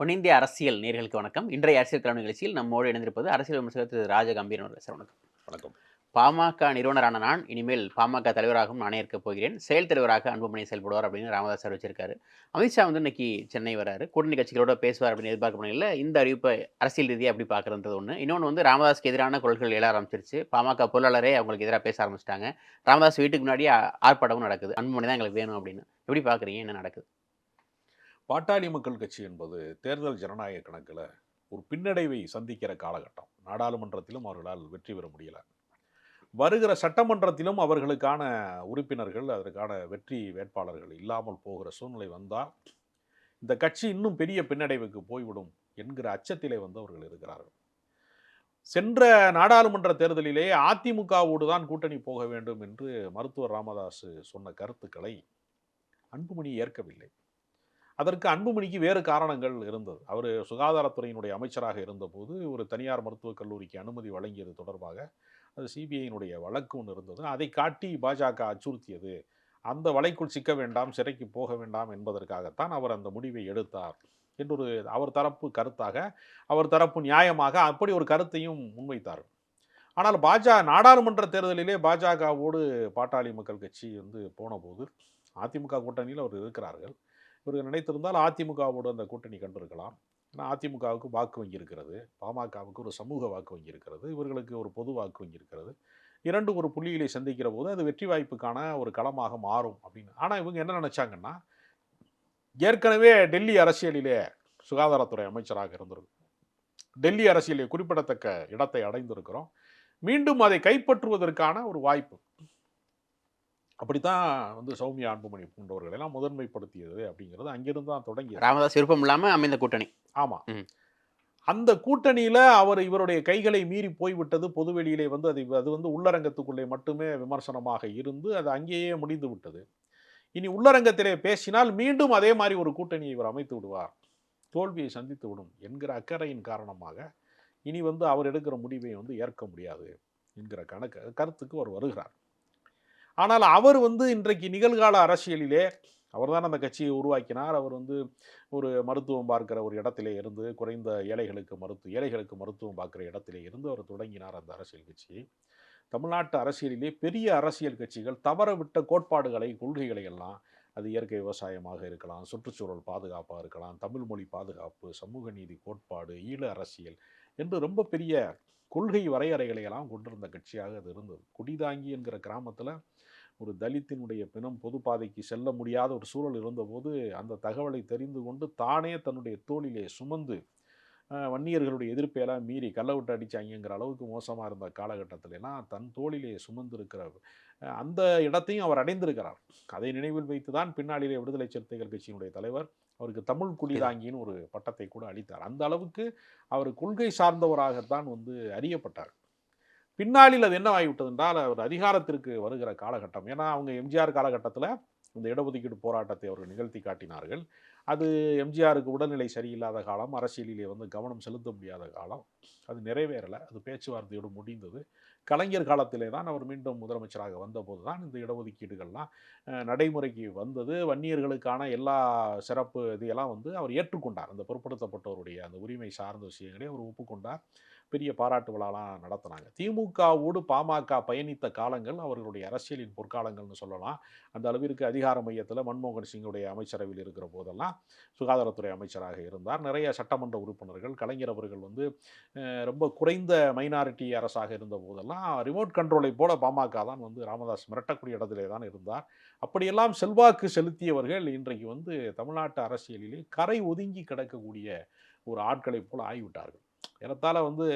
பொன்னிந்திய அரசியல் நேர்களுக்கு வணக்கம். இன்றைய அரசியல் தலைமை நிகழ்ச்சியில் நம்மோடு இணைந்திருப்பது அரசியல் விமர்சகர் திரு ராஜகம்பீரன் அவர்கள். சார் வணக்கம். வணக்கம். பாமக நிறுவனரான நான் இனிமேல் பாமக தலைவராகவும் நானே இருக்க போகிறேன். செயல் தலைவராக அன்புமணி செயல்படுவார் அப்படின்னு ராமதாஸ் சார் வச்சிருக்காரு. அமித்ஷா வந்து இன்னைக்கு சென்னை வராரு. கூட்டணி கட்சிகளோட பேசுவார் அப்படின்னு எதிர்பார்க்கப்படுகிற இந்த அறிவிப்பை அரசியல் ரீதியாக எப்படி பார்க்குறது ஒன்று இன்னொன்று வந்து ராமதாஸ்க்கு எதிரான குரல்கள் எழ ஆரம்பிச்சிருச்சு. பாமக பொருளாளரே அவங்களுக்கு எதிராக பேச ஆரம்பிச்சிட்டாங்க. ராமதாஸ் வீட்டுக்கு முன்னாடி ஆர்ப்பாட்டமும் நடக்குது. அன்புமணி தான் எங்களுக்கு வேணும் அப்படின்னு. எப்படி பார்க்குறீங்க? என்ன நடக்குது? பாட்டாளி மக்கள் கட்சி என்பது தேர்தல் ஜனநாயக கணக்கில் ஒரு பின்னடைவை சந்திக்கிற காலகட்டம். நாடாளுமன்றத்திலும் அவர்களால் வெற்றி பெற முடியல. வருகிற சட்டமன்றத்திலும் அவர்களுக்கான உறுப்பினர்கள் அதற்கான வெற்றி வேட்பாளர்கள் இல்லாமல் போகிற சூழ்நிலை வந்தால் இந்த கட்சி இன்னும் பெரிய பின்னடைவுக்கு போய்விடும் என்கிற அச்சத்திலே வந்து அவர்கள் இருக்கிறார்கள். சென்ற நாடாளுமன்ற தேர்தலிலே அதிமுகவோடு தான் கூட்டணி போக வேண்டும் என்று மருத்துவர் ராமதாஸ் சொன்ன கருத்துக்களை அன்புமணி ஏற்கவில்லை. அதற்கு அன்புமணிக்கு வேறு காரணங்கள் இருந்தது. அவர் சுகாதாரத்துறையினுடைய அமைச்சராக இருந்தபோது ஒரு தனியார் மருத்துவக் கல்லூரிக்கு அனுமதி வழங்கியது தொடர்பாக அது சிபிஐயினுடைய வழக்கு ஒன்று இருந்தது. அதை காட்டி பாஜக அச்சுறுத்தியது. அந்த வலைக்குள் சிக்க வேண்டாம் சிறைக்கு போக வேண்டாம் என்பதற்காகத்தான் அவர் அந்த முடிவை எடுத்தார் என்றொரு அவர் தரப்பு கருத்தாக அவர் தரப்பு நியாயமாக அப்படி ஒரு கருத்தையும் முன்வைத்தார். ஆனால் பாஜக நாடாளுமன்ற தேர்தலிலே பாஜகவோடு பாட்டாளி மக்கள் கட்சி வந்து போனபோது அதிமுக கூட்டணியில் அவர் இருக்கிறார்கள். இவர்கள் நினைத்திருந்தால் அதிமுகவோடு அந்த கூட்டணி கண்டிருக்கலாம். ஏன்னா அதிமுகவுக்கு வாக்கு வங்கி இருக்கிறது. பாமகவுக்கு ஒரு சமூக வாக்கு வங்கி இருக்கிறது. இவர்களுக்கு ஒரு பொது வாக்கு வங்கி இருக்கிறது. இரண்டு ஒரு புள்ளிகளை சந்திக்கிற போது அது வெற்றி வாய்ப்புக்கான ஒரு களமாக மாறும் அப்படின்னு. ஆனால் இவங்க என்ன நினச்சாங்கன்னா ஏற்கனவே டெல்லி அரசியலிலே சுகாதாரத்துறை அமைச்சராக இருந்திருக்கும் டெல்லி அரசியலில் குறிப்பிடத்தக்க இடத்தை அடைந்திருக்கிறோம். மீண்டும் அதை கைப்பற்றுவதற்கான ஒரு வாய்ப்பு. அப்படித்தான் வந்து சௌமியா அன்புமணி போன்றவர்கள் எல்லாம் முதன்மைப்படுத்தியது அப்படிங்கிறது அங்கிருந்து தான் தொடங்கியது. ராமதாஸ் விருப்பம் இல்லாமல் அமைந்த கூட்டணி. ஆமா. ம். அந்த கூட்டணியில அவர் இவருடைய கைகளை மீறி போய்விட்டது பொதுவெளியிலே வந்து அது அது வந்து உள்ளரங்கத்துக்குள்ளே மட்டுமே விமர்சனமாக இருந்து அது அங்கேயே முடிந்து விட்டது. இனி உள்ளரங்கத்திலே பேசினால் மீண்டும் அதே மாதிரி ஒரு கூட்டணியை இவர் அமைத்து விடுவார். தோல்வியை சந்தித்து விடும் என்கிற அக்கறையின் காரணமாக இனி வந்து அவர் எடுக்கிற முடிவை வந்து ஏற்க முடியாது என்கிற கணக்கு கருத்துக்கு அவர் வருகிறார். ஆனால் அவர் வந்து இன்றைக்கு நிகழ்கால அரசியலிலே அவர்தான் அந்த கட்சியை உருவாக்கினார். அவர் வந்து ஒரு மருத்துவம் பார்க்கிற ஒரு இடத்திலே இருந்து குறைந்த ஏழைகளுக்கு மருத்துவ ஏழைகளுக்கு மருத்துவம் பார்க்குற இடத்திலே இருந்து அவர் தொடங்கினார் அந்த அரசியல் கட்சியை தமிழ்நாட்டு அரசியலிலே பெரிய அரசியல் கட்சிகள் தவறவிட்ட கோட்பாடுகளை கொள்கைகளை எல்லாம் அது இயற்கை விவசாயமாக இருக்கலாம் சுற்றுச்சூழல் பாதுகாப்பாக இருக்கலாம் தமிழ் மொழி பாதுகாப்பு சமூக நீதி கோட்பாடு ஈழ அரசியல் என்று ரொம்ப பெரிய கொள்கை வரையறைகளை எல்லாம் கொண்டிருந்த கட்சியாக அது இருந்தது. குடிதாங்கி என்கிற கிராமத்தில் ஒரு தலித்தினுடைய பிணம் பொது பாதைக்கு செல்ல முடியாத ஒரு சூழல் இருந்தபோது அந்த தகவலை தெரிந்து கொண்டு தானே தன்னுடைய தோளிலே சுமந்து வன்னியர்களுடைய எதிர்ப்பையெல்லாம் மீறி கள்ள விட்டு அடிச்சாங்கங்கிற அளவுக்கு மோசமாக இருந்த காலகட்டத்திலலாம் தன் தோளிலே சுமந்திருக்கிற அந்த இடத்தையும் அவர் அடைந்திருக்கிறார். அதை நினைவில் வைத்து தான் பின்னாளிலே விடுதலை சிறுத்தைகள் கட்சியினுடைய தலைவர் அவருக்கு தமிழ் குடிதாங்கின்னு ஒரு பட்டத்தை கூட அளித்தார். அந்த அளவுக்கு அவர் கொள்கை சார்ந்தவராகத்தான் வந்து அறியப்பட்டார். பின்னாளில் அது என்ன ஆகிவிட்டது என்றால் அவர் அதிகாரத்திற்கு வருகிற காலகட்டம். ஏன்னா அவங்க எம்ஜிஆர் காலகட்டத்தில் இந்த இடஒதுக்கீடு போராட்டத்தை அவர்கள் நிகழ்த்தி காட்டினார்கள். அது எம்ஜிஆருக்கு உடல்நிலை சரியில்லாத காலம் அரசியலிலே வந்து கவனம் செலுத்த முடியாத காலம். அது நிறைவேறலை. அது பேச்சுவார்த்தையோடு முடிந்தது. கலைஞர் காலத்திலே தான் அவர் மீண்டும் முதலமைச்சராக வந்தபோது தான் இந்த இடஒதுக்கீடுகள்லாம் நடைமுறைக்கு வந்தது. வன்னியர்களுக்கான எல்லா சிறப்பு இதையெல்லாம் வந்து அவர் ஏற்றுக்கொண்டார். அந்த பொருட்படுத்தப்பட்டவருடைய அந்த உரிமை சார்ந்த விஷயங்களே அவர் ஒப்புக்கொண்டார். பெரிய பாராட்டு விழாலாம் நடத்தினாங்க. திமுகவோடு பாமக பயணித்த காலங்கள் அவர்களுடைய அரசியலின் பொற்காலங்கள்னு சொல்லலாம். அந்த அளவிற்கு அதிகார மையத்தில் மன்மோகன் சிங்குடைய அமைச்சரவையில் இருக்கிற போதெல்லாம் சுகாதாரத்துறை அமைச்சராக இருந்தார். நிறைய சட்டமன்ற உறுப்பினர்கள் கலைஞர் அவர்கள் வந்து ரொம்ப குறைந்த மைனாரிட்டி அரசாக இருந்த போதெல்லாம் ரிமோட் கண்ட்ரோலை போல பாமக தான் வந்து ராமதாஸ் மிரட்டக்கூடிய இடத்திலே தான் இருந்தார். அப்படியெல்லாம் செல்வாக்கு செலுத்தியவர்கள் இன்றைக்கு வந்து தமிழ்நாட்டு அரசியலிலே கரை ஒதுங்கி கிடக்கக்கூடிய ஒரு ஆட்களைப் போல ஆகிவிட்டார்கள். ஏறத்தாழ வந்து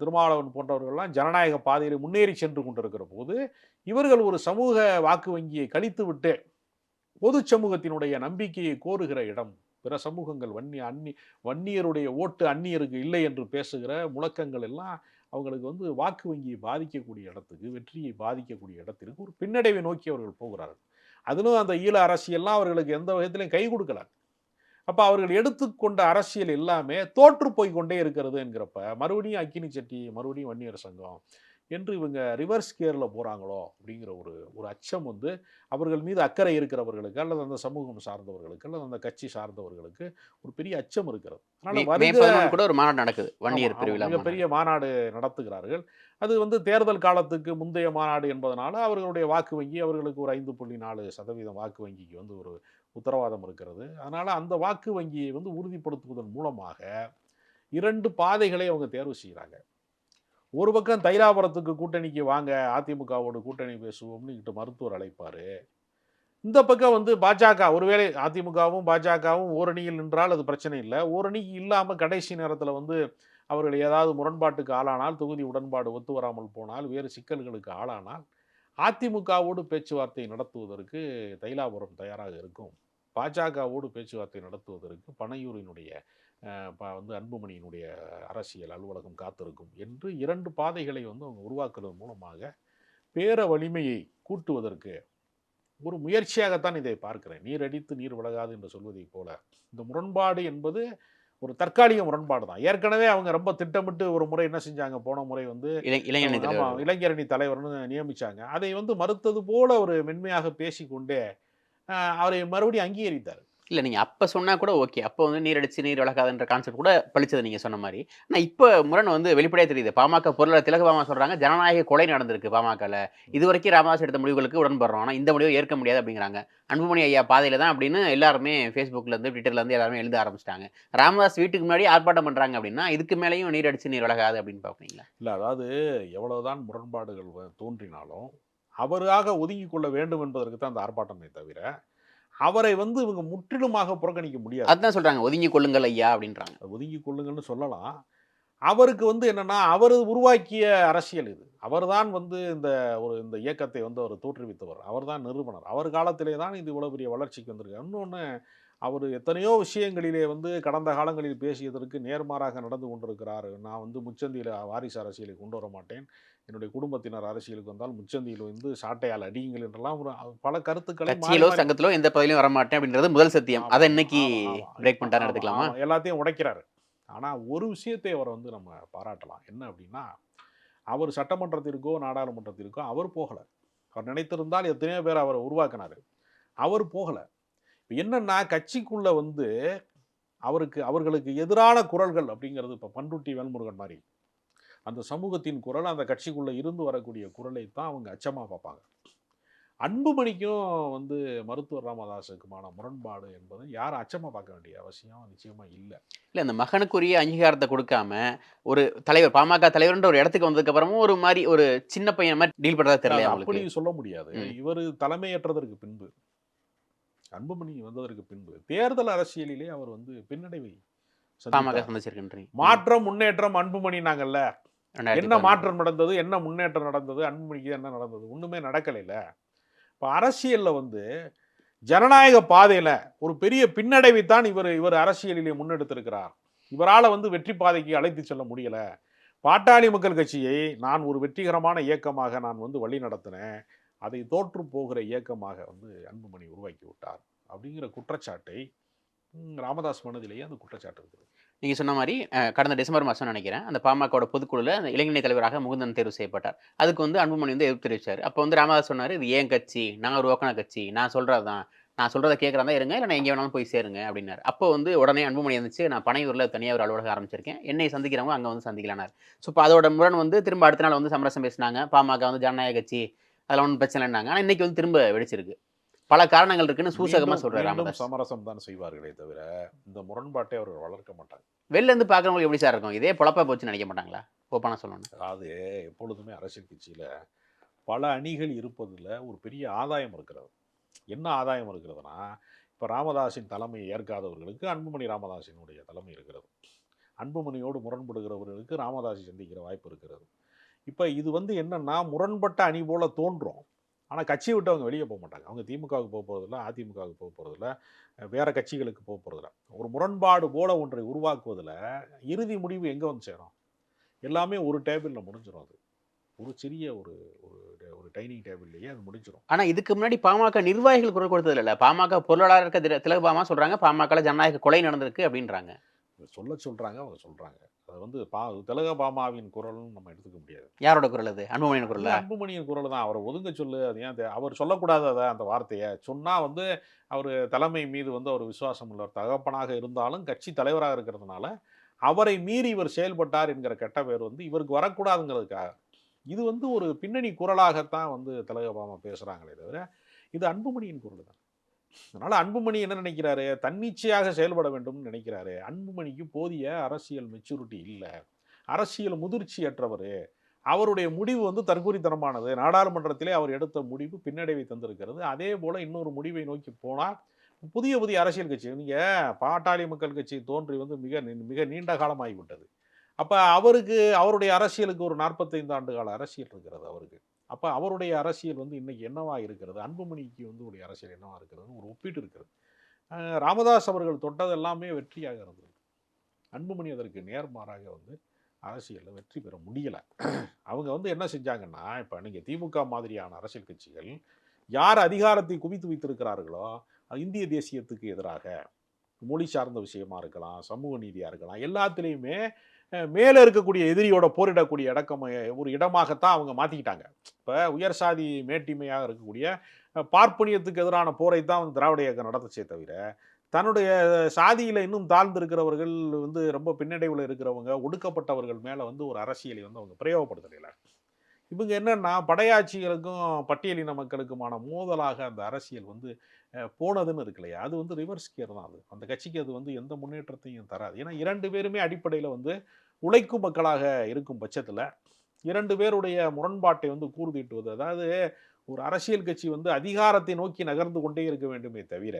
திருமாவளவன் போன்றவர்கள்லாம் ஜனநாயக பாதையில் முன்னேறி சென்று கொண்டிருக்கிற போது இவர்கள் ஒரு சமூக வாக்கு வங்கியை கழித்து விட்டு பொது சமூகத்தினுடைய நம்பிக்கையை கோருகிற இடம் பிற சமூகங்கள் வன்னி அந்நி வன்னியருடைய ஓட்டு அந்நியருக்கு இல்லை என்று பேசுகிற முழக்கங்கள் எல்லாம் அவங்களுக்கு வந்து வாக்கு வங்கியை பாதிக்கக்கூடிய இடத்துக்கு வெற்றியை பாதிக்கக்கூடிய இடத்திற்கு ஒரு பின்னடைவை நோக்கி அவர்கள் போகிறார்கள். அதிலும் அந்த ஈழ அரசியல்லாம் அவர்களுக்கு எந்த விதத்திலையும் கை கொடுக்கல. அப்போ அவர்கள் எடுத்துக்கொண்ட அரசியல் எல்லாமே தோற்று போய் கொண்டே இருக்கிறது என்கிறப்ப மறுபடியும் அக்கினி சட்டி மறுபடியும் வன்னியர் சங்கம் என்று இவங்க ரிவர்ஸ் கியரில் போகிறாங்களோ அப்படிங்கிற ஒரு ஒரு அச்சம் வந்து அவர்கள் மீது அக்கறை இருக்கிறவர்களுக்கு அல்லது அந்த சமூகம் சார்ந்தவர்களுக்கு அல்லது அந்த கட்சி சார்ந்தவர்களுக்கு ஒரு பெரிய அச்சம் இருக்கிறது. அதனால கூட ஒரு மாநாடு நடக்குது வன்னியர் மாநாடு. மிகப்பெரிய மாநாடு நடத்துகிறார்கள். அது வந்து தேர்தல் காலத்துக்கு முந்தைய மாநாடு என்பதனால அவர்களுடைய வாக்கு வங்கி அவர்களுக்கு ஒரு ஐந்து புள்ளி நாலு சதவீதம் வாக்கு வங்கிக்கு வந்து ஒரு உத்தரவாதம் இருக்கிறது. அதனால அந்த வாக்கு வங்கியை வந்து உறுதிப்படுத்துவதன் மூலமாக இரண்டு பாதைகளை அவங்க தேர்வு செய்கிறாங்க. ஒரு பக்கம் தைலாபுரத்துக்கு கூட்டணிக்கு வாங்க அதிமுகவோடு கூட்டணி பேசுவோம்னு கிட்ட மருத்துவர் அழைப்பார். இந்த பக்கம் வந்து பாஜக ஒருவேளை அதிமுகவும் பாஜகவும் ஓரணியில் நின்றால் அது பிரச்சனை இல்லை. ஓரணிக்கு இல்லாமல் கடைசி நேரத்தில் வந்து அவர்கள் ஏதாவது முரண்பாட்டுக்கு ஆளானால் தொகுதி உடன்பாடு ஒத்து வராமல் போனால் வேறு சிக்கல்களுக்கு ஆளானால் அதிமுகவோடு பேச்சுவார்த்தை நடத்துவதற்கு தைலாபுரம் தயாராக இருக்கும். பாஜகவோடு பேச்சுவார்த்தை நடத்துவதற்கு பனையூரினுடைய வந்து அன்புமணியினுடைய அரசியல் அலுவலகம் காத்திருக்கும் என்று இரண்டு பாதைகளை வந்து அவங்க உருவாக்குறது மூலமாக பேர வலிமையை கூட்டுவதற்கு ஒரு முயற்சியாகத்தான் இதை பார்க்கிறேன். நீர் அடித்து நீர் விலகாது என்று சொல்வதைப் போல. இந்த முரண்பாடு என்பது ஒரு தற்காலிக முரண்பாடு தான். ஏற்கனவே அவங்க ரொம்ப திட்டமிட்டு ஒரு முறை என்ன செஞ்சாங்க? போன முறை வந்து இளை இளைஞரணி தலைவர்னு நியமிச்சாங்க. அதை வந்து மறுத்தது போல ஒரு மென்மையாக பேசிக்கொண்டே அவரை மறுபடியும் அங்கீகரித்தார். இல்லை நீங்கள் அப்போ சொன்னால் கூட ஓகே. அப்போ வந்து நீரடிச்சு நீர் விளக்காதுன்ற கான்செப்ட் கூட பழிச்சது நீங்கள் சொன்ன மாதிரி ஆனால் இப்போ முரண் வந்து வெளிப்படையாக தெரியுது. பாமக பொருளாதார திலக பாமா சொல்கிறாங்க ஜனநாயக கொலை நடந்திருக்கு பாமகவில் இது வரைக்கும் ராமதாஸ் எடுத்த முடிவுகளுக்கு உடன்படுறோம். ஆனால் இந்த முடிவை ஏற்க முடியாது அப்படிங்கிறாங்க. அன்புமணி ஐயா பாதையில் தான் அப்படின்னு எல்லாருமே ஃபேஸ்புக்லேருந்து ட்விட்டர்லேருந்து எல்லாருமே எழுத ஆரம்பிச்சிட்டாங்க. ராமதாஸ் வீட்டுக்கு முன்னாடி ஆர்ப்பாட்டம் பண்ணுறாங்க அப்படின்னா இதுக்கு மேலேயும் நீர் அடிச்சு நீர் விலகாது அப்படின்னு பார்க்குறீங்களா? இல்லை அதாவது எவ்வளோதான் முரண்பாடுகள் தோன்றினாலும் அவராக ஒதுங்கி கொள்ள வேண்டும் என்பதற்கு தான் அந்த ஆர்ப்பாட்டமே தவிர அவரை வந்து இவங்க முற்றிலுமாக புறக்கணிக்க முடியாது. அதுதான் சொல்றாங்க ஒதுங்கி கொள்ளுங்கள் ஐயா அப்படின்றாங்க. ஒதுங்கி கொள்ளுங்கள்னு சொல்லலாம். அவருக்கு வந்து என்னன்னா அவர் உருவாக்கிய அரசியல் இது. அவர்தான் வந்து இந்த ஒரு இந்த இயக்கத்தை வந்து அவர் தோற்றுவித்தவர். அவர்தான் நிறுவனர். அவர் காலத்திலே தான் இது இவ்வளவு பெரிய வளர்ச்சிக்கு வந்திருக்கு. இன்னொன்று அவர் எத்தனையோ விஷயங்களிலே வந்து கடந்த காலங்களில் பேசியதற்கு நேர்மாறாக நடந்து கொண்டிருக்கிறார். நான் வந்து முச்சந்தியில் வாரிசு அரசியலை கொண்டு வர மாட்டேன். என்னுடைய குடும்பத்தினர் அரசியலுக்கு வந்தால் முச்சந்தியில் வந்து சாட்டையால் அடியுங்கள் என்றெல்லாம் ஒரு பல கருத்துக்களை கட்சியிலோ சங்கத்திலோ எந்த பதவியிலும் வர மாட்டேன் அப்படின்றது முதல் சத்தியம். அதை இன்னைக்கு. பிரேக் ஆமா, எல்லாத்தையும் உடைக்கிறாரு. ஆனா ஒரு விஷயத்தை அவரை வந்து நம்ம பாராட்டலாம். என்ன அப்படின்னா அவர் சட்டமன்றத்திற்கோ நாடாளுமன்றத்திற்கோ அவர் போகல. அவர் நினைத்திருந்தால் எத்தனையோ பேர் அவரை உருவாக்கினாரு. அவர் போகல. இப்ப என்னன்னா கட்சிக்குள்ள வந்து அவருக்கு அவர்களுக்கு எதிரான குரல்கள் அப்படிங்கிறது இப்போ பண்ருட்டி வேல்முருகன் மாதிரி அந்த சமூகத்தின் குரல் அந்த கட்சிக்குள்ள இருந்து வரக்கூடிய குரலை தான் அவங்க அச்சமா பார்ப்பாங்க. அன்புமணிக்கும் வந்து மருத்துவர் ராமதாஸுக்குமான முரண்பாடு என்பது யாரும் அச்சமா பார்க்க வேண்டிய அவசியம் நிச்சயமா இல்லை. இல்ல இந்த மகனுக்குரிய அங்கீகாரத்தை கொடுக்காம ஒரு தலைவர் பாமக தலைவர்ன்ற ஒரு இடத்துக்கு வந்ததுக்கு அப்புறமும் ஒரு மாதிரி ஒரு சின்ன பையன் மாதிரி டீல் பண்றதா தெரியல அப்படி சொல்ல முடியாது. இவர் தலைமையேற்றதற்கு பின்பு அன்புமணி வந்ததற்கு பின்பு தேர்தல் அரசியலிலே அவர் வந்து பின்னடைவை மாற்றம் முன்னேற்றம் அன்புமணி ரெண்டாயிரத்தி என்ன. மாற்றம் நடந்தது? என்ன முன்னேற்றம் நடந்தது? அன்புமணிக்கு என்ன நடந்தது? ஒண்ணுமே நடக்கலைல இப்போ அரசியல்ல வந்து ஜனநாயக பாதையில ஒரு பெரிய பின்னடைவைத்தான் இவர் இவர் அரசியலிலே முன்னெடுத்திருக்கிறார். இவரால வந்து வெற்றி பாதைக்கு அழைத்து செல்ல முடியல. பாட்டாளி மக்கள் கட்சியை நான் ஒரு வெற்றிகரமான இயக்கமாக நான் வந்து வழி நடத்தினேன். அதை தோற்று போகிற இயக்கமாக வந்து அன்புமணி உருவாக்கி விட்டார். அப்படிங்கிற குற்றச்சாட்டை ராமதாஸ் மனதிலேயே அந்த குற்றச்சாட்டு இருக்குது நீங்கள் சொன்ன மாதிரி கடந்த டிசம்பர் மாதம் நினைக்கிறேன். அந்த பாமகவோட பொதுக்குழுல அந்த இளைஞனை தலைவராக முகுந்தன் தேர்வு செய்யப்பட்டார். அதுக்கு வந்து அன்புமணி வந்து எதிர்ப்பு தெரிவிச்சார். அப்போ வந்து ராமதாஸ் சொன்னார் இது ஏன் கட்சி? நான் ஒரு ஓக்கன கட்சி. நான் சொல்றதுதான் நான் சொல்கிறத கேட்குறதா இருங்க. இல்லை நான் எங்கே வேணாலும் போய் சேருங்க. அப்படின்னாரு. அப்போ வந்து உடனே அன்புமணி இருந்துச்சு நான் பனையூரில் தனியாக ஒரு அலுவலகம் ஆரம்பிச்சிருக்கேன். என்னை சந்திக்கிறவங்க அங்கே வந்து சந்திக்கலானார் ஸோ இப்போ அதோட முரண் வந்து திரும்ப அடுத்த நாள் வந்து சமரசம் பேசினாங்க. பாமக வந்து ஜனநாயக கட்சி அதெல்லாம் ஒன்றும் பிரச்சனை இல்லைனாங்க ஆனால் இன்னைக்கு வந்து திரும்ப வெடிச்சிருக்கு. பல காரணங்கள் இருக்குன்னு சூசகமா மீண்டும் சொல்றாரு மீண்டும் ராமதாஸ். சமரசம் தான் செய்வார்களே தவிர இந்த முரண்பாட்டை அவர்கள் வளர்க்க மாட்டாங்க. வெளில இருந்து பார்க்குறவங்களுக்கு எப்படி சார் இருக்கும்? இதே பொழப்பா போச்சுன்னு நினைக்க மாட்டாங்களா? ஓப்பனா சொல்லணும் அதாவது எப்பொழுதுமே அரசியல் கட்சியில பல அணிகள் இருப்பதில் ஒரு பெரிய ஆதாயம் இருக்கிறது. என்ன ஆதாயம் இருக்கிறதுனா இப்போ ராமதாஸின் தலைமையை ஏற்காதவர்களுக்கு அன்புமணி ராமதாஸினுடைய தலைமை இருக்கிறது. அன்புமணியோடு முரண்படுகிறவர்களுக்கு ராமதாஸை சந்திக்கிற வாய்ப்பு இருக்கிறது. இப்போ இது வந்து என்னன்னா முரண்பட்ட அணி போல தோன்றும். ஆனால் கட்சியை விட்டு அவங்க வெளியே போக மாட்டாங்க. அவங்க திமுகவுக்கு போக போகிறதில்ல அதிமுகவுக்கு போக போகிறதில்ல வேறு கட்சிகளுக்கு போக போகிறதில்ல ஒரு முரண்பாடு போல ஒன்றை உருவாக்குவதில் இறுதி முடிவு எங்கே வந்து சேரும்? எல்லாமே ஒரு டேபிளில் முடிஞ்சிடும் அது. ஒரு சிறிய ஒரு ஒரு டைனிங் டேபிள்லேயே அது முடிஞ்சிடும் ஆனால் இதுக்கு முன்னாடி பாமக நிர்வாகிகள் குரல் கொடுத்தது இல்ல பாமக பொருளாளர் இருக்க திரு- திலக பாமா சொல்கிறாங்க பாமக ஜனநாயக கொலை நடந்திருக்கு அப்படின்றாங்க. சொல்ல சொல்கிறாங்க அவங்க சொல்கிறாங்க அது வந்து பா திலக பாமாவின் குரல்னு நம்ம எடுத்துக்க முடியாது. யாரோட குரல் அது? அன்புமணியின் குரலா? அன்புமணியின் குரல் தான். அவரை ஒதுங்க சொல்லு. அது ஏன் அவர் சொல்லக்கூடாது அதை அந்த வார்த்தையை. சொன்னா வந்து அவர் தலைமை மீது வந்து அவர் விசுவாசம் உள்ளவர். தகப்பனாக இருந்தாலும் கட்சி தலைவராக இருக்கிறதுனால அவரை மீறி இவர் செயல்பட்டார் என்கிற கெட்ட பேர் வந்து இவருக்கு வரக்கூடாதுங்கிறதுக்காக. இது வந்து ஒரு பின்னணி குரலாகத்தான் வந்து திலகபாமா பேசுறாங்களே தவிர இது அன்புமணியின் குரல் தான். அதனால் அன்புமணி என்ன நினைக்கிறாரு? தன்னிச்சையாக செயல்பட வேண்டும்னு நினைக்கிறாரு. அன்புமணிக்கு போதிய அரசியல் மெச்சூரிட்டி இல்லை. அரசியல் முதிர்ச்சியற்றவர். அவருடைய முடிவு வந்து தற்கூரித்தனமானது. நாடாளுமன்றத்திலே அவர் எடுத்த முடிவு பின்னடைவை தந்திருக்கிறது. அதே போல் இன்னொரு முடிவை நோக்கி போனால் புதிய புதிய அரசியல் கட்சி. நீங்கள் பாட்டாளி மக்கள் கட்சி தோன்றி வந்து மிக நீ- மிக நீண்ட காலமாகிவிட்டது. அப்போ அவருக்கு அவருடைய அரசியலுக்கு ஒரு நாற்பத்தைந்து ஆண்டு கால அரசியல் இருக்கிறது அவருக்கு. அப்போ அவருடைய அரசியல் வந்து இன்னைக்கு என்னவா இருக்கிறது? அன்புமணிக்கு வந்து உடைய அரசியல் என்னவா இருக்கிறது ஒரு ஒப்பீட்டு இருக்கிறது. ராமதாஸ் அவர்கள் தொட்டது எல்லாமே வெற்றியாக இருந்தது. அன்புமணி அதற்கு நேர்மாறாக வந்து அரசியலில் வெற்றி பெற முடியலை. அவங்க வந்து என்ன செஞ்சாங்கன்னா இப்போ நீங்கள் திமுக மாதிரியான அரசியல் கட்சிகள் யார் அதிகாரத்தை குவித்து வைத்திருக்கிறார்களோ இந்திய தேசியத்துக்கு எதிராக மொழி சார்ந்த விஷயமா இருக்கலாம் சமூக நீதியாக இருக்கலாம் எல்லாத்துலேயுமே மேலே இருக்கக்கூடிய எதிரியோட போரிடக்கூடிய இடக்கம் ஒரு இடமாகத்தான் அவங்க மாற்றிக்கிட்டாங்க இப்போ உயர் சாதி மேட்டிமையாக இருக்கக்கூடிய பார்ப்பனியத்துக்கு எதிரான போரை தான் வந்து திராவிட இயக்கம் நடத்துச்சே தவிர தன்னுடைய சாதியில் இன்னும் தாழ்ந்து இருக்கிறவர்கள் வந்து ரொம்ப பின்னடைவில் இருக்கிறவங்க ஒடுக்கப்பட்டவர்கள் மேலே வந்து ஒரு அரசியலை வந்து அவங்க பிரயோகப்படுத்தலையில. இவங்க என்னென்னா படையாட்சிகளுக்கும் பட்டியலின மக்களுக்குமான மோதலாக அந்த அரசியல் வந்து போனதுன்னு இருக்கு இல்லையா? அது வந்து ரிவர்ஸ் கியர் தான் அது. அந்த கட்சிக்கு அது வந்து எந்த முன்னேற்றத்தையும் தராது. ஏன்னா இரண்டு பேருமே அடிப்படையில் வந்து உழைக்கும் மக்களாக இருக்கும் பட்சத்தில் இரண்டு பேருடைய முரண்பாட்டை வந்து கூர்தீட்டுவது அதாவது ஒரு அரசியல் கட்சி வந்து அதிகாரத்தை நோக்கி நகர்ந்து கொண்டே இருக்க வேண்டுமே தவிர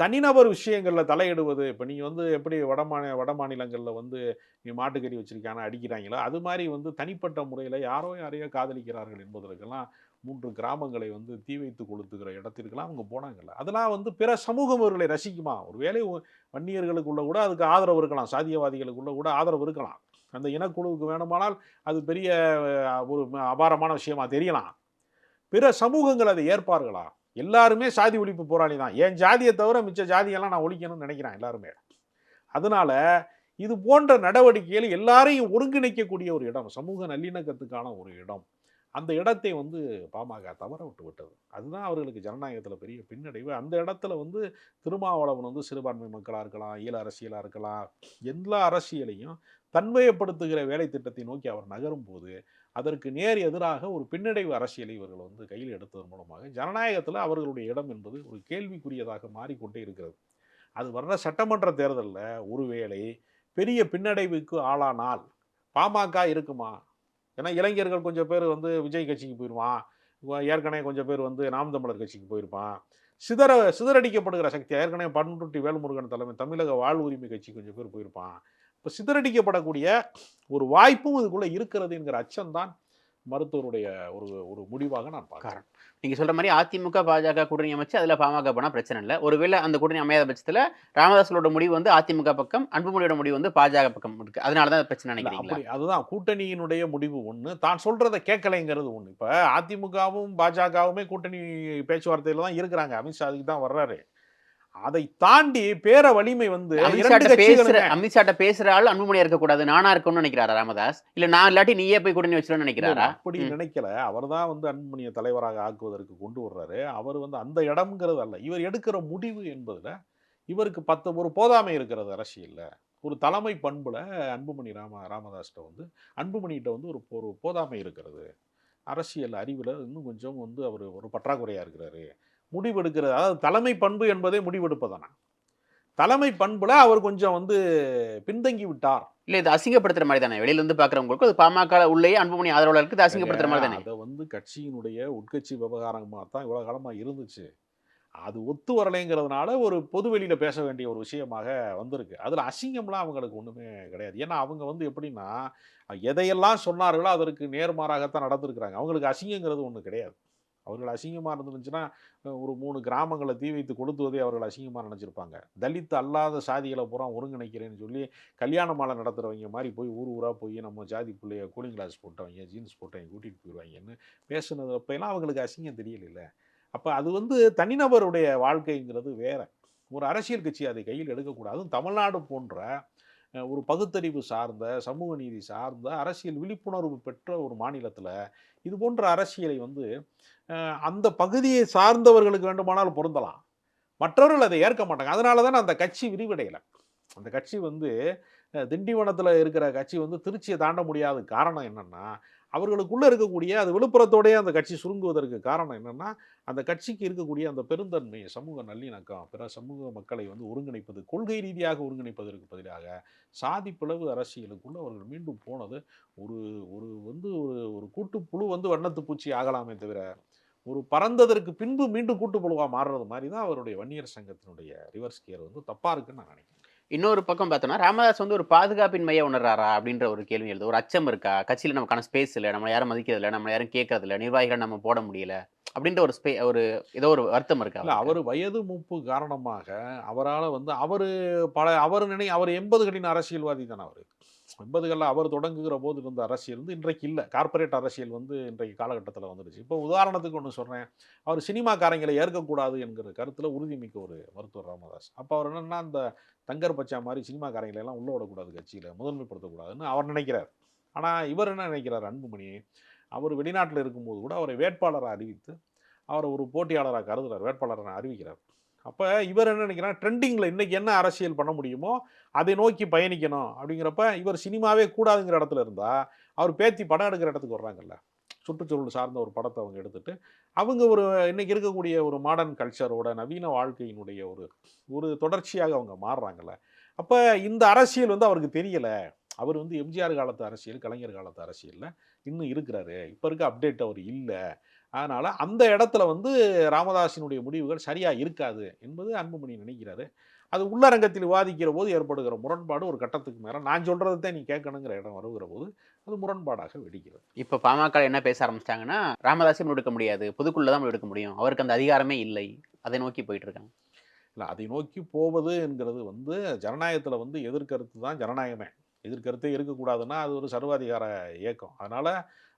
தனிநபர் விஷயங்களில் தலையிடுவது இப்போ நீங்கள் வந்து எப்படி வட மாநில வட மாநிலங்களில் வந்து நீ மாட்டுக்கறி வச்சிருக்கான அடிக்கிறாங்களோ அது மாதிரி வந்து தனிப்பட்ட முறையில் யாரோ யாரையோ காதலிக்கிறார்கள் என்பதற்கெல்லாம் மூன்று கிராமங்களை வந்து தீ வைத்து கொளுத்துகிற இடத்திற்கெல்லாம் அவங்க போனாங்கல்ல. அதெல்லாம் வந்து பிற சமூகம் அவர்களை ரசிக்குமா? ஒரு வேலை வன்னியர்களுக்குள்ள கூட அதுக்கு ஆதரவு இருக்கலாம். சாதியவாதிகளுக்குள்ள கூட ஆதரவு இருக்கலாம். அந்த இனக்குழுவுக்கு வேணுமானால் அது பெரிய ஒரு அபாரமான விஷயமா தெரியலாம். பிற சமூகங்கள் அதை ஏற்பார்களா? எல்லாருமே சாதி ஒழிப்பு போராளி தான். என் ஜாதியை தவிர மிச்ச ஜாதியெல்லாம் நான் ஒழிக்கணும்னு நினைக்கிறேன் எல்லாருமே. அதனால இது போன்ற நடவடிக்கைகள் எல்லாரையும் ஒருங்கிணைக்கக்கூடிய ஒரு இடம் சமூக நல்லிணக்கத்துக்கான ஒரு இடம். அந்த இடத்தை வந்து பாமக தவற விட்டு விட்டது. அதுதான் அவர்களுக்கு ஜனநாயகத்தில் பெரிய பின்னடைவு. அந்த இடத்துல வந்து திருமாவளவன் வந்து சிறுபான்மை மக்களாக இருக்கலாம் ஈழ அரசியலாக இருக்கலாம் எல்லா அரசியலையும் தன்மையப்படுத்துகிற வேலை திட்டத்தை நோக்கி அவர் நகரும் போது அதற்கு நேர் எதிராக ஒரு பின்னடைவு அரசியலை இவர்கள் வந்து கையில் எடுத்ததன் மூலமாக ஜனநாயகத்தில் அவர்களுடைய இடம் என்பது ஒரு கேள்விக்குரியதாக மாறிக்கொண்டே இருக்கிறது. அது வர்ற சட்டமன்ற தேர்தலில் ஒருவேளை பெரிய பின்னடைவுக்கு ஆளானால் பாமக இருக்குமா? ஏன்னா இளைஞர்கள் கொஞ்சம் பேர் வந்து விஜய் கட்சிக்கு போயிடுவான் ஏற்கனவே கொஞ்சம் பேர் வந்து நாம் தமிழர் கட்சிக்கு போயிருப்பான். சிதற சிதறடிக்கப்படுகிற சக்தி ஏற்கனவே பண்ருட்டி வேல்முருகன் தலைமை தமிழக வாழ் உரிமை கட்சி கொஞ்சம் பேர் போயிருப்பான். இப்போ சிதறடிக்கப்படக்கூடிய ஒரு வாய்ப்பும் இதுக்குள்ளே இருக்கிறது என்கிற அச்சம்தான் மருத்துவருடைய ஒரு ஒரு முடிவாக நான் பார்க்கிறேன். நீங்க சொல்ற மாதிரி அதிமுக பாஜக கூட்டணி அமைச்சு அதுல பாமக போனா பிரச்சனை இல்லை. ஒருவேளை அந்த கூட்டணி அமையாத பட்சத்துல ராமதாஸோட முடிவு வந்து அதிமுக பக்கம் அன்புமணியோட முடிவு வந்து பாஜக பக்கம் இருக்கு. அதனாலதான் அது பிரச்சனை அப்படி அதுதான். கூட்டணியினுடைய முடிவு ஒண்ணு. தான் சொல்றதை கேட்கலைங்கிறது ஒண்ணு. இப்ப அதிமுகவும் பாஜகவுமே கூட்டணி பேச்சுவார்த்தையில தான் இருக்கிறாங்க. அமித்ஷா அதுக்கு தான் வர்றாரு. அதை தாண்டி பேர வலிமை வந்து அமித்ஷாட்ட பேசுற ஆள் அன்புமணியா இருக்கக்கூடாது. நானா இருக்கணும்னு நினைக்கிறாரா ராமதாஸ்? இல்ல நான் இல்லாட்டி நீயே போய் வச்சிடணும்னு இல்ல, நினைக்கிறாரா? அப்படி. நினைக்கல. அவர் தான் வந்து அன்புமணியை தலைவராக ஆக்குவதற்கு கொண்டு வர்றாரு. அவர் வந்து அந்த இடம்ங்கிறது அல்ல. இவர் எடுக்கிற முடிவு என்பதுல இவருக்கு பத்து ஒரு போதாமை இருக்கிறது அரசியல்ல. ஒரு தலைமை பண்புல அன்புமணி ராம ராமதாஸ்கிட்ட வந்து அன்புமணிகிட்ட வந்து ஒரு ஒரு போதாமை இருக்கிறது. அரசியல் அறிவில் இன்னும் கொஞ்சம் வந்து அவர் ஒரு பற்றாக்குறையா இருக்கிறாரு. முடிவெடுக்கிறது. அதாவது தலைமை பண்பு என்பதே முடிவெடுப்பதானா தலைமை பண்புல அவர் கொஞ்சம் வந்து பின்தங்கி விட்டார். இல்ல இது அசிங்கப்படுத்துற மாதிரி தானே வெளியில இருந்து பாக்குறவங்களுக்கு அது பாமக உள்ளேயே அன்புமணி ஆதரவாளருக்கு இது அசிங்கப்படுத்துற மாதிரி தானே அதை வந்து கட்சியினுடைய உட்கட்சி விவகாரமாக தான் இவ்வளவு காலமா இருந்துச்சு. அது ஒத்து வரலைங்கிறதுனால ஒரு பொது வெளியில பேச வேண்டிய ஒரு விஷயமாக வந்திருக்கு. அதுல அசிங்கம்லாம் அவங்களுக்கு ஒண்ணுமே கிடையாது. ஏன்னா அவங்க வந்து எப்படின்னா எதையெல்லாம் சொன்னார்களோ அதற்கு நேர்மாறாகத்தான் நடந்திருக்கிறாங்க. அவங்களுக்கு அசிங்கங்கிறது ஒண்ணு கிடையாது. அவர்கள் அசிங்கமாக இருந்துச்சுன்னா ஒரு மூணு கிராமங்களை தீ வைத்து கொளுத்துவதே அவர்கள் அசிங்கமாக நினச்சிருப்பாங்க. தலித் அல்லாத சாதிகளை பூரா ஒருங்கிணைக்கிறேன்னு சொல்லி கல்யாண மாலை நடத்துறவங்க மாதிரி போய் ஊர் ஊராக போய் நம்ம ஜாதி பிள்ளைய கூலிங் கிளாஸ் போட்டவங்க ஜீன்ஸ் போட்டவங்க கூட்டிகிட்டு போயிடுவாங்கன்னு பேசுனது அப்போலாம் அவங்களுக்கு அசிங்கம் தெரியல அப்போ அது வந்து தனிநபருடைய வாழ்க்கைங்கிறது வேறு. ஒரு அரசியல் கட்சி அதை கையில் எடுக்கக்கூடாது. தமிழ்நாடு போன்ற ஒரு பகுத்தறிவு சார்ந்த சமூக நீதி சார்ந்த அரசியல் விழிப்புணர்வு பெற்ற ஒரு மாநிலத்தில் இது போன்ற அரசியலை வந்து அந்த பகுதியை சார்ந்தவர்களுக்கு வேண்டுமானால் பொருந்தலாம். மற்றவர்கள் அதை ஏற்க மாட்டாங்க. அதனால தான் அந்த கட்சி விரிவடையலை. அந்த கட்சி வந்து திண்டிவனத்தில் இருக்கிற கட்சி வந்து திருச்சியை தாண்ட முடியாத காரணம் என்னன்னா அவர்களுக்குள்ளே இருக்கக்கூடிய அது விழுப்புரத்தோடைய அந்த கட்சி சுருங்குவதற்கு காரணம் என்னென்னா அந்த கட்சிக்கு இருக்கக்கூடிய அந்த பெருந்தன்மை சமூக நல்லிணக்கம் பிற சமூக மக்களை வந்து ஒருங்கிணைப்பது கொள்கை ரீதியாக ஒருங்கிணைப்பதற்கு பதிலாக சாதி பிளவு அரசியலுக்குள்ள அவர்கள் மீண்டும் போனது ஒரு ஒரு வந்து ஒரு ஒரு கூட்டுப்புழு வந்து வண்ணத்து பூச்சி ஆகலாமே தவிர ஒரு பறந்ததற்கு பின்பு மீண்டும் கூட்டுப்புழுவாக மாறுறது மாதிரி தான் அவருடைய வன்னியர் சங்கத்தினுடைய ரிவர்ஸ் கியர் வந்து தப்பாக இருக்குன்னு நான் நினைக்கிறேன். இன்னொரு பக்கம் பார்த்தோம்னா ராமதாஸ் வந்து ஒரு பாதுகாப்பின்மையை உணர்றாரா? அப்படின்ற ஒரு கேள்வி எழுது. ஒரு அச்சம் இருக்கா? கட்சியில் நமக்கான ஸ்பேஸ் இல்லை நம்ம யாரும் மதிக்கிறது இல்லை நம்ம யாரும் கேட்கறது இல்லை நிர்வாகிகளை நம்ம போட முடியல அப்படின்ற ஒரு ஸ்பே ஒரு ஏதோ ஒரு வருத்தம் இருக்கா இல்ல? அவர் வயது மூப்பு காரணமாக அவரால் வந்து அவர் பல அவர் நினை அவர் எண்பதுகளின் அரசியல்வாதி தானே அவர். எண்பதுகளில் அவர் தொடங்குகிற போது இருந்த அரசியல் வந்து இன்றைக்கு இல்லை. கார்ப்பரேட் அரசியல் வந்து இன்றைக்கு காலகட்டத்தில் வந்துடுச்சு. இப்போ உதாரணத்துக்கு ஒன்று சொல்கிறேன் அவர் சினிமாக்காரங்களை ஏற்கக்கூடாது என்கிற கருத்தில் உறுதிமிக்க ஒரு மருத்துவர் ராமதாஸ். அப்போ அவர் என்னென்னா அந்த தங்கர் பச்சா மாதிரி சினிமாக்காரங்களை எல்லாம் உள்ள விடக்கூடாது கட்சியில் முதன்மைப்படுத்தக்கூடாதுன்னு அவர் நினைக்கிறார். ஆனால் இவர் என்ன நினைக்கிறார் அன்புமணி அவர் வெளிநாட்டில் இருக்கும்போது கூட அவரை வேட்பாளராக அறிவித்து அவரை ஒரு போட்டியாளராக கருதுகிறார் வேட்பாளராக அறிவிக்கிறார். அப்போ இவர் என்ன நினைக்கிறார்? ட்ரெண்டிங்கில் இன்றைக்கி என்ன அரசியல் பண்ண முடியுமோ அதை நோக்கி பயணிக்கணும். அப்படிங்கிறப்ப இவர் சினிமாவே கூடாதுங்கிற இடத்துல இருந்தால் அவர் பேத்தி படம் எடுக்கிற இடத்துக்கு வர்றாங்கல்ல. சுற்றுச்சூழல் சார்ந்த ஒரு படத்தை அவங்க எடுத்துட்டு அவங்க ஒரு இன்றைக்கி இருக்கக்கூடிய ஒரு மாடர்ன் கல்ச்சரோட நவீன வாழ்க்கையினுடைய ஒரு ஒரு தொடர்ச்சியாக அவங்க மாறுறாங்கல்ல. அப்போ இந்த அரசியல் வந்து அவருக்கு தெரியலை. அவர் வந்து எம்ஜிஆர் காலத்து அரசியல் கலைஞர் காலத்து அரசியலில் இன்னும் இருக்கிறாரு. இப்போ இருக்க அப்டேட் அவர் இல்லை. அதனால் அந்த இடத்துல வந்து ராமதாஸினுடைய முடிவுகள் சரியாக இருக்காது என்பது அன்புமணி நினைக்கிறாரு. அது உள்ளரங்கத்தில் விவாதிக்கிற போது ஏற்படுகிற முரண்பாடு ஒரு கட்டத்துக்கு மேலே நான் சொல்கிறத தான் நீ கேட்கணுங்கிற இடம் வருகிற போது அது முரண்பாடாக வெடிக்கிறது. இப்போ பாமக என்ன பேச ஆரம்பிச்சிட்டாங்கன்னா ராமதாஸை எடுக்க முடியாது புதுக்குள்ள தான் எடுக்க முடியும் அவருக்கு அந்த அதிகாரமே இல்லை அதை நோக்கி போயிட்டு இருக்காங்க. இல்லை அதை நோக்கி போவது என்கிறது வந்து ஜனநாயகத்தில் வந்து எதிர்கருத்து தான் ஜனநாயகமே. எதிர்கருத்தே இருக்கக்கூடாதுன்னா அது ஒரு சர்வாதிகார இயக்கம். அதனால்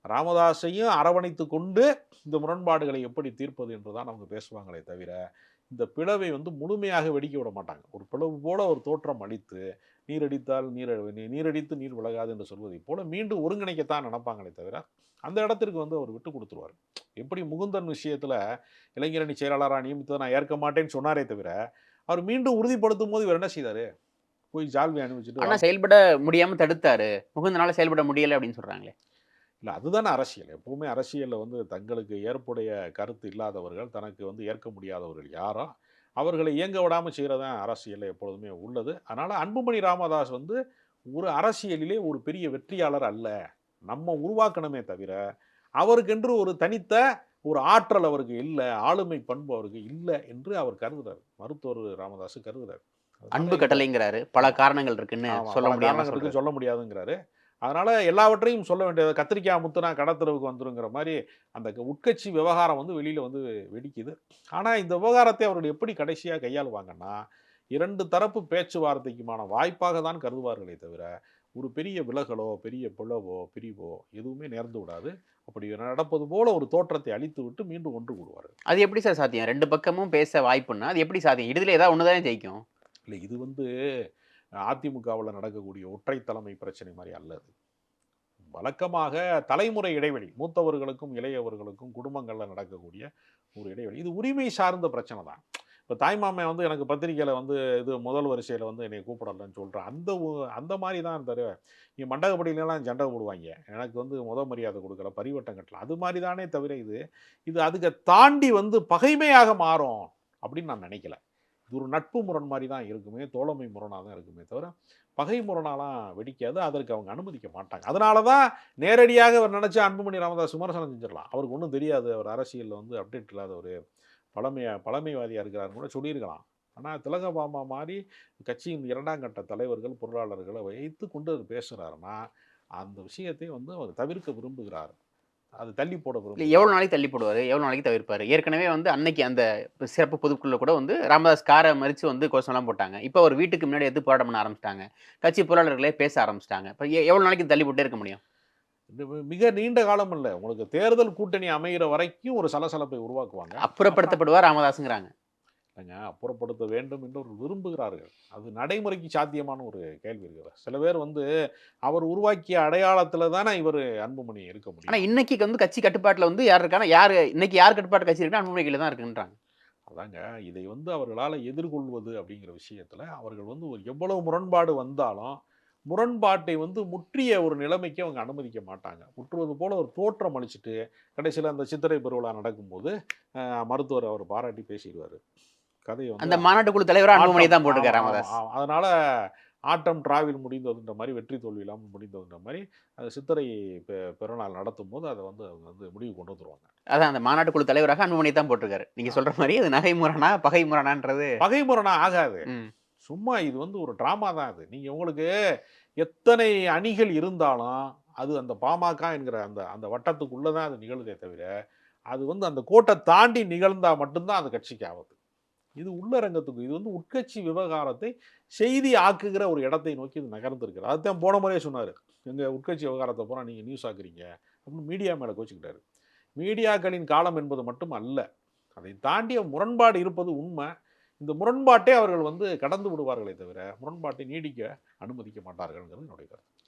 ராமதாஸையும் அரவணைத்து கொண்டு இந்த முரண்பாடுகளை எப்படி தீர்ப்பது என்று தான் அவங்க பேசுவாங்களே தவிர இந்த பிளவை வந்து முழுமையாக வெடிக்க விட மாட்டாங்க. ஒரு பிளவு போல ஒரு தோற்றம் அளித்து நீரடித்தால் நீர் நீரடித்து நீர் விலகாது என்று சொல்வதைப் போல மீண்டும் ஒருங்கிணைக்கத்தான் நினைப்பாங்களே தவிர அந்த இடத்திற்கு வந்து அவர் விட்டு கொடுத்துருவார். எப்படி முகுந்தன் விஷயத்தில் இளைஞரணி செயலாளராக நியமித்ததை நான் ஏற்க மாட்டேன்னு சொன்னாரே தவிர அவர் மீண்டும் உறுதிப்படுத்தும் போது இவர் என்ன செய்தார்? போய் ஜால்வி அனுபவிச்சுட்டு ஆனா செயல்பட முடியாம தடுத்தாரு. முகுந்தனால செயல்பட முடியல அப்படின்னு சொல்றாங்களே. இல்லை அதுதானே அரசியல். எப்பவுமே அரசியலில் வந்து தங்களுக்கு ஏற்புடைய கருத்து இல்லாதவர்கள் தனக்கு வந்து ஏற்க முடியாதவர்கள் யாரோ அவர்களை இயங்க விடாமல் செய்கிறதான் அரசியலில் எப்பொழுதுமே உள்ளது. அதனால் அன்புமணி ராமதாஸ் வந்து ஒரு அரசியலிலே ஒரு பெரிய வெற்றியாளர் அல்ல. நம்ம உருவாக்கணுமே தவிர அவருக்கென்று ஒரு தனித்த ஒரு ஆற்றல் அவருக்கு இல்லை ஆளுமை பண்பு அவருக்கு இல்லை என்று அவர் கருதுறார் மருத்துவர் ராமதாஸ் அதனால அன்பு கட்டளைங்கிறாரு. பல காரணங்கள் இருக்குன்னு சொல்ல சொல்றாரு. சொல்ல முடியாதுங்கிறாரு. அதனால எல்லாவற்றையும் சொல்ல வேண்டியது கத்திரிக்காய் முத்துனா கடத்தரவுக்கு வந்துருங்கிற மாதிரி அந்த உட்கட்சி விவகாரம் வந்து வெளியில வந்து வெடிக்குது. ஆனா இந்த விவகாரத்தை அவர்கள் எப்படி கடைசியா கையாளுவாங்கன்னா இரண்டு தரப்பு பேச்சுவார்த்தைக்குமான வாய்ப்பாக தான் கருதுவார்களே தவிர ஒரு பெரிய விலகலோ பெரிய பிளவோ பிரிவோ எதுவுமே நேர்ந்து விடாது. அப்படி நடப்பது போல ஒரு தோற்றத்தை அழித்து விட்டு மீண்டும் ஒன்று கூடுவார்கள். அது எப்படி சார் சாத்தியம்? ரெண்டு பக்கமும் பேச வாய்ப்புன்னா அது எப்படி சாத்தியம்? இறுதியில ஏதாவது ஒண்ணுதானே ஜெயிக்கும்? இல்லை இது வந்து அதிமுகவில் நடக்கக்கூடிய ஒற்றை தலைமை பிரச்சனை மாதிரி அல்லது வழக்கமாக தலைமுறை இடைவெளி மூத்தவர்களுக்கும் இளையவர்களுக்கும் குடும்பங்களில் நடக்கக்கூடிய ஒரு இடைவெளி. இது உரிமை சார்ந்த பிரச்சனை தான். இப்போ தாய்மாமை வந்து எனக்கு பத்திரிக்கையில் வந்து இது முதல் வரிசையில் வந்து என்னை கூப்பிடலன்னு சொல்கிறேன் அந்த அந்த மாதிரி தான் தவிர நீ மண்டகப்படியிலலாம் சண்டை போடுவாங்க எனக்கு வந்து முத மரியாதை கொடுக்கல பரிவட்டம் கட்டல. அது மாதிரி தானே தவிர இது இது அதுக்கு தாண்டி வந்து பகைமையாக மாறும் அப்படின்னு நான் நினைக்கல. இது ஒரு நட்பு முரண் மாதிரி தான் இருக்குமே தோழமை முரணாக தான் இருக்குமே தவிர பகை முரணாலாம் வெடிக்காது. அதற்கு அவங்க அனுமதிக்க மாட்டாங்க. அதனால தான் நேரடியாக அவர் நினச்சா அன்புமணி ராமதாஸ் விமர்சனம் செஞ்சிடலாம். அவருக்கு ஒன்றும் தெரியாது. அவர் அரசியலில் வந்து அப்டேட் இல்லாத ஒரு பழமையா பழமைவாதியாக இருக்கிறாருன்னு கூட சொல்லியிருக்கலாம். ஆனால் திலகபாமா மாதிரி கட்சியின் இரண்டாம் கட்ட தலைவர்கள் பொருளாளர்களை வைத்து கொண்டு பேசுகிறாருன்னா அந்த விஷயத்தை வந்து அவர் தவிர்க்க விரும்புகிறார். அது தள்ளி போட இல்ல எவ்வளவு நாளைக்கு தள்ளி போடுவாரு? எவ்வளவு நாளைக்கு தவிர்ப்பாரு? ஏற்கனவே வந்து அன்னைக்கு அந்த சிறப்பு பொதுக்குள்ள கூட வந்து ராமதாஸ் காரை மறிச்சு வந்து கோஷம்லாம் போட்டாங்க. இப்போ ஒரு வீட்டுக்கு முன்னாடி எடுத்து போராட்டம் பண்ண ஆரம்பிச்சிட்டாங்க. கட்சி பொருளாளர்களே பேச ஆரம்பிச்சிட்டாங்க. இப்போ எவ்வளவு நாளைக்கு தள்ளி போட்டே இருக்க முடியும்? மிக நீண்ட காலம் இல்லை. உங்களுக்கு தேர்தல் கூட்டணி அமைகிற வரைக்கும் ஒரு சலசலப்பை உருவாக்குவாங்க. அப்புறப்படுத்தப்படுவார் ராமதாஸுங்கிறாங்க. அப்புறப்படுத்த வேண்டும் என்று விரும்புகிறார்கள். அது நடைமுறைக்கு சாத்தியமான ஒரு கேள்வி இருக்கிறது. சில பேர் வந்து அவர் உருவாக்கிய அடையாளத்தில் தானே இவர் அன்புமணி இருக்க முடியும். ஆனா இன்னைக்கு வந்து கட்சி கட்டுப்பாட்டுல வந்து யார் இருக்கானா யார் இன்னைக்கு யார் கட்டுப்பாட்டு கட்சி இருக்குன்னா அன்புமணி கையில தான் இருக்குன்றாங்க. அதாங்க இதை வந்து அவர்களால் எதிர்கொள்வது அப்படிங்கிற விஷயத்தில் அவர்கள் வந்து ஒரு எவ்வளவு முரண்பாடு வந்தாலும் முரண்பாட்டை வந்து முற்றிய ஒரு நிலைமைக்கு அவங்க அனுமதிக்க மாட்டாங்க. முற்றுவது போல ஒரு தோற்றம் அளிச்சுட்டு கடைசியில் அந்த சித்திரை பெருவிழா நடக்கும்போது மருத்துவர் அவர் பாராட்டி பேசிடுவார். கதையை அந்த வந்து மாநாட்டு குழு தலைவரா அன்புமணி தான் போட்டிருக்காரு ராமதாஸ். அதனால ஆட்டம் டிராவில் முடிந்ததுன்ற மாதிரி வெற்றி தோல்வி இல்லாமல் முடிந்ததுன்ற மாதிரி அந்த சித்திரை பெ- பெருநாள் நடத்தும் போது அதை வந்து அவங்க வந்து முடிவு கொண்டு வந்துருவாங்க. அதான் அந்த மாநாட்டு குழு தலைவராக அன்புமணி தான் போட்டிருக்காரு. நீங்க சொல்ற மாதிரி அது நகை முரணா பகை முரணான்றது. பகைமுரணா ஆகாது. சும்மா இது வந்து ஒரு ட்ராமா தான் அது. நீங்கள் உங்களுக்கு எத்தனை அணிகள் இருந்தாலும் அது அந்த பாமக என்கிற அந்த அந்த வட்டத்துக்குள்ளே தான் அது நிகழுதே தவிர அது வந்து அந்த கோட்டை தாண்டி நிகழ்ந்தா மட்டும்தான் அந்த கட்சிக்கு ஆபத்து. இது உள்ளரங்கத்துக்கு இது வந்து உட்கட்சி விவகாரத்தை செய்தி ஆக்குகிற ஒரு இடத்தை நோக்கி இது நகர்ந்துருக்குது அதுதான் போன முறையே சொன்னார். எங்கள் உட்கட்சி விவகாரத்தை போனால் நீங்கள் நியூஸ் ஆக்குறீங்க அப்படின்னு மீடியா மேலே கோச்சிக்கிட்டாரு. மீடியாக்களின் காலம் என்பது மட்டும் அல்ல. அதை தாண்டிய முரண்பாடு இருப்பது உண்மை. இந்த முரண்பாட்டை அவர்கள் வந்து கடந்து விடுவார்களே தவிர முரண்பாட்டை நீடிக்க அனுமதிக்க மாட்டார்கள்ங்கிறது என்னுடைய கருத்து.